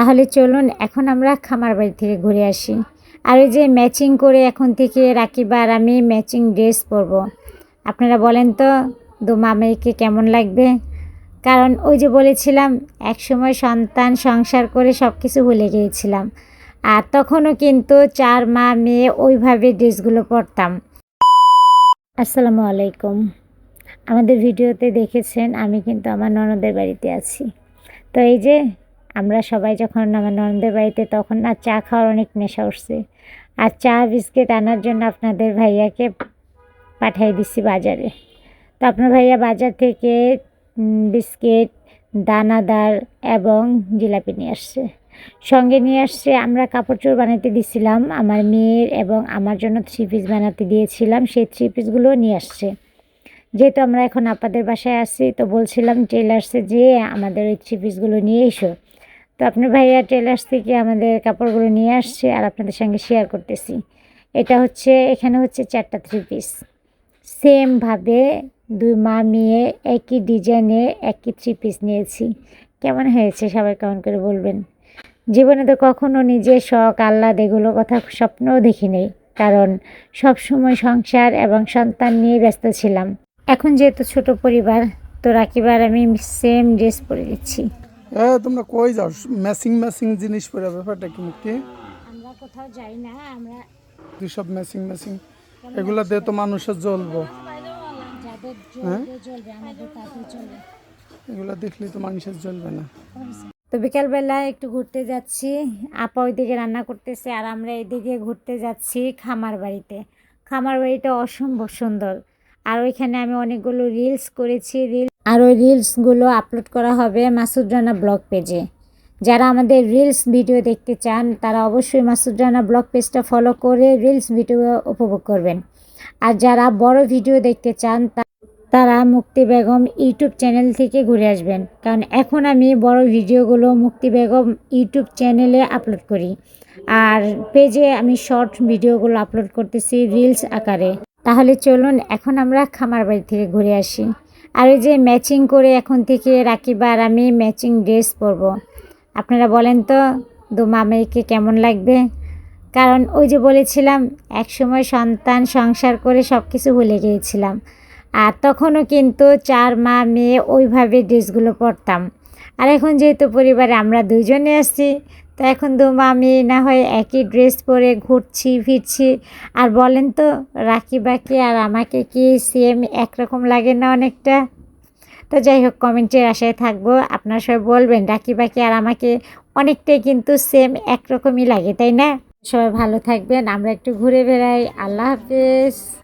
তাহলে চলুন, এখন আমরা খামার বাড়ি থেকে ঘুরে আসি। আর ওই যে ম্যাচিং করে এখন থেকে রাকিব আর আমি ম্যাচিং ড্রেস পরবো। আপনারা বলেন তো, দু মামাইকে কেমন লাগবে? কারণ ওই যে বলেছিলাম, একসময় সন্তান সংসার করে সব কিছু ভুলে গিয়েছিলাম। আর তখনও কিন্তু চার মা মেয়ে ওইভাবে ড্রেসগুলো পরতাম। আসসালামু আলাইকুম। আমাদের ভিডিওতে দেখেছেন, আমি কিন্তু আমার ননদের বাড়িতে আছি। তো এই যে আমরা সবাই যখন আমার ননদের বাড়িতে তখন না চা খাওয়ার অনেক নেশা উঠছে আর চা, বিস্কিট আনার জন্য আপনাদের ভাইয়াকে পাঠিয়ে দিচ্ছি বাজারে। তো আপনার ভাইয়া বাজার থেকে বিস্কিট, দানাদার এবং জিলাপি নিয়ে আসছে। সঙ্গে নিয়ে আসছে, আমরা কাপড় চোর বানাতে দিছিলাম, আমার মেয়ের এবং আমার জন্য থ্রি পিস বানাতে দিয়েছিলাম, সেই থ্রি পিসগুলোও নিয়ে আসছে। যেহেতু আমরা এখন আপাদের বাসায় আসছি তো বলছিলাম টেলার্সে যেয়ে আমাদের ওই থ্রি পিসগুলো নিয়ে এসো। তো আপনার ভাইয়া টেলার্স থেকে আমাদের কাপড়গুলো নিয়ে আসছে আর আপনাদের সঙ্গে শেয়ার করতেছি। এটা হচ্ছে, এখানে হচ্ছে চারটা থ্রি পিস সেমভাবে দুই মা মেয়ে একই ডিজাইনে একই থ্রি পিস নিয়েছি। কেমন হয়েছে সবাই কেমন করে বলবেন। জীবনে তো কখনও নিজের শখ, আহ্লাদ এগুলো কথা স্বপ্নও দেখি নেই। কারণ সব সময় সংসার এবং সন্তান নিয়ে ব্যস্ত ছিলাম। এখন যেহেতু ছোট পরিবার, তো রাকিবার আমি সেম ড্রেস পরে দিচ্ছি এ তোমরা কই যাও? ম্যাচিং ম্যাচিং জিনিস পরে ব্যাপারটা কি মুক্তি? আমরা কোথাও যাই না আমরা সব ম্যাচিং ম্যাচিং এগুলা দিয়ে তো মানুষের জ্বলবো। হ্যাঁ? এগুলা দেখলে তো মানুষের জ্বলবে না। তো বিকালবেলা একটু ঘুরতে যাচ্ছি। আপা ওইদিকে রান্না করতেছে আর আমরা এদিকে ঘুরতে যাচ্ছি খামার বাড়িতে। খামার বাড়িটা অসম্ভব সুন্দর। আর ওইখানে আমি অনেকগুলো রিলস করেছি রিল আর ওই রিলসগুলো আপলোড করা হবে মাসুদ রানা ব্লগ পেজে যারা আমাদের রিলস ভিডিও দেখতে চান, তারা অবশ্যই মাসুদ রানা ব্লগ পেজটা ফলো করে রিলস ভিডিও উপভোগ করবেন। আর যারা বড় ভিডিও দেখতে চান তারা মুক্তি বেগম ইউটিউব চ্যানেল থেকে ঘুরে আসবেন। কারণ এখন আমি বড় ভিডিওগুলো মুক্তি বেগম ইউটিউব চ্যানেলে আপলোড করি। আর পেজে আমি শর্ট ভিডিওগুলো আপলোড করতেছি রিলস আকারে। তাহলে চলুন, এখন আমরা খামার বাড়ি থেকে ঘুরে আসি। আর ওই যে ম্যাচিং করে এখন থেকে রাকিব আর আমি ম্যাচিং ড্রেস পরবো। আপনারা বলেন তো দু মামাইকে কেমন লাগবে? কারণ ওই যে বলেছিলাম, একসময় সন্তান সংসার করে সব কিছু ভুলে গিয়েছিলাম। আর তখনও কিন্তু চার মা, মেয়ে ওইভাবে ড্রেসগুলো পরতাম। আর এখন যেহেতু পরিবারে আমরা দুজনে আসছি তো এখন দু মা মেয়ে না হয় একই ড্রেস পরে ঘুরছি, ফিরছি। আর বলেন তো, রাকিবাকে আর আমাকে কি সেম একরকম লাগে না অনেকটা? তো যাই হোক কমেন্টের আশায় থাকব। আপনারা সবাই বলবেন, রাকিবাকে আর আমাকে অনেকটাই কিন্তু সেম একরকমই লাগে, তাই না? সবাই ভালো থাকবেন, আমরা একটু ঘুরে বেড়াই। আল্লাহ হাফেজ।